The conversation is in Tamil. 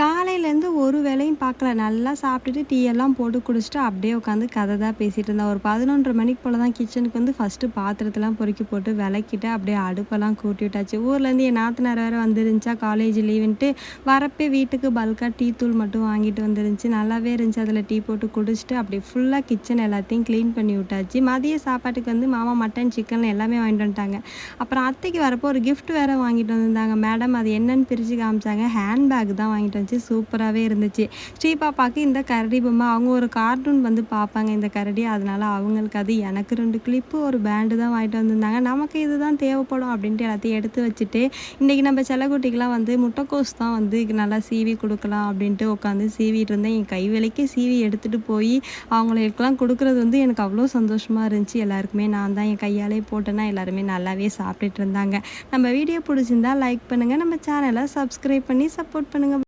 காலையிலேருந்து ஒரு வேலையும் பார்க்கல. நல்லா சாப்பிட்டுட்டு டீ எல்லாம் போட்டு குடிச்சிட்டு அப்படியே உட்காந்து கதை தான் பேசிகிட்டு இருந்தேன். ஒரு பதினொன்றரை மணிக்கு போல் தான் கிச்சனுக்கு வந்து ஃபஸ்ட்டு பாத்திரத்தெல்லாம் பொறுக்கி போட்டு விளக்கிட்டு அப்படியே அடுப்பெல்லாம் கூட்டி விட்டாச்சு ஊர்லேருந்து என் நாத்தனார் வேறு வந்துருந்துச்சா காலேஜ் லீவுன்ட்டு வரப்பே வீட்டுக்கு பல்காக டீ தூள் மட்டும் வாங்கிட்டு வந்துருந்துச்சு. நல்லாவே இருந்துச்சு. அதில் டீ போட்டு குடிச்சிட்டு அப்படியே ஃபுல்லாக கிச்சன் எல்லாத்தையும் க்ளீன் பண்ணி விட்டாச்சு. மதிய சாப்பாட்டுக்கு வந்து மாமா மட்டன் சிக்கன் எல்லாமே வாங்கிட்டு வந்துட்டாங்க. அப்புறம் அத்தைக்கு வரப்போ ஒரு கிஃப்ட் வேறு வாங்கிட்டு வந்திருந்தாங்க. மேடம் அது என்னன்னு பிரித்து காமிச்சாங்க. ஹேண்ட் பேக் தான் வாங்கிட்டு இருந்துச்சு சூப்பராகவே இருந்துச்சு. ஸ்ரீ பாப்பாவுக்கு இந்த கரடி பொம்மை அவங்க ஒரு கார்ட்டூன் வந்து பார்ப்பாங்க இந்த கரடி. அதனால் அவங்களுக்கு அது எனக்கு ரெண்டு கிளிப்பு ஒரு பேண்டு தான் வாங்கிட்டு வந்திருந்தாங்க. நமக்கு இதுதான் தேவைப்படும் அப்படின்ட்டு எல்லாத்தையும் எடுத்து வச்சுட்டு இன்றைக்கி நம்ம செல்லக்குட்டிக்கெலாம் வந்து முட்டைக்கோஸ் தான் வந்து நல்லா சீவி கொடுக்கலாம் அப்படின்ட்டு உட்காந்து சீவிட்டு இருந்தேன். என் கைவேலைக்கு சீவி எடுத்துகிட்டு போய் அவங்களுக்கெல்லாம் கொடுக்குறது வந்து எனக்கு அவ்வளோ சந்தோஷமாக இருந்துச்சு. எல்லாருக்குமே நான் தான் என் கையாலே போட்டேன்னா எல்லாருமே நல்லாவே சாப்பிட்டுட்டு இருந்தாங்க. நம்ம வீடியோ பிடிச்சிருந்தா லைக் பண்ணுங்கள் நம்ம சேனலை சப்ஸ்கிரைப் பண்ணி சப்போர்ட் பண்ணுங்கள்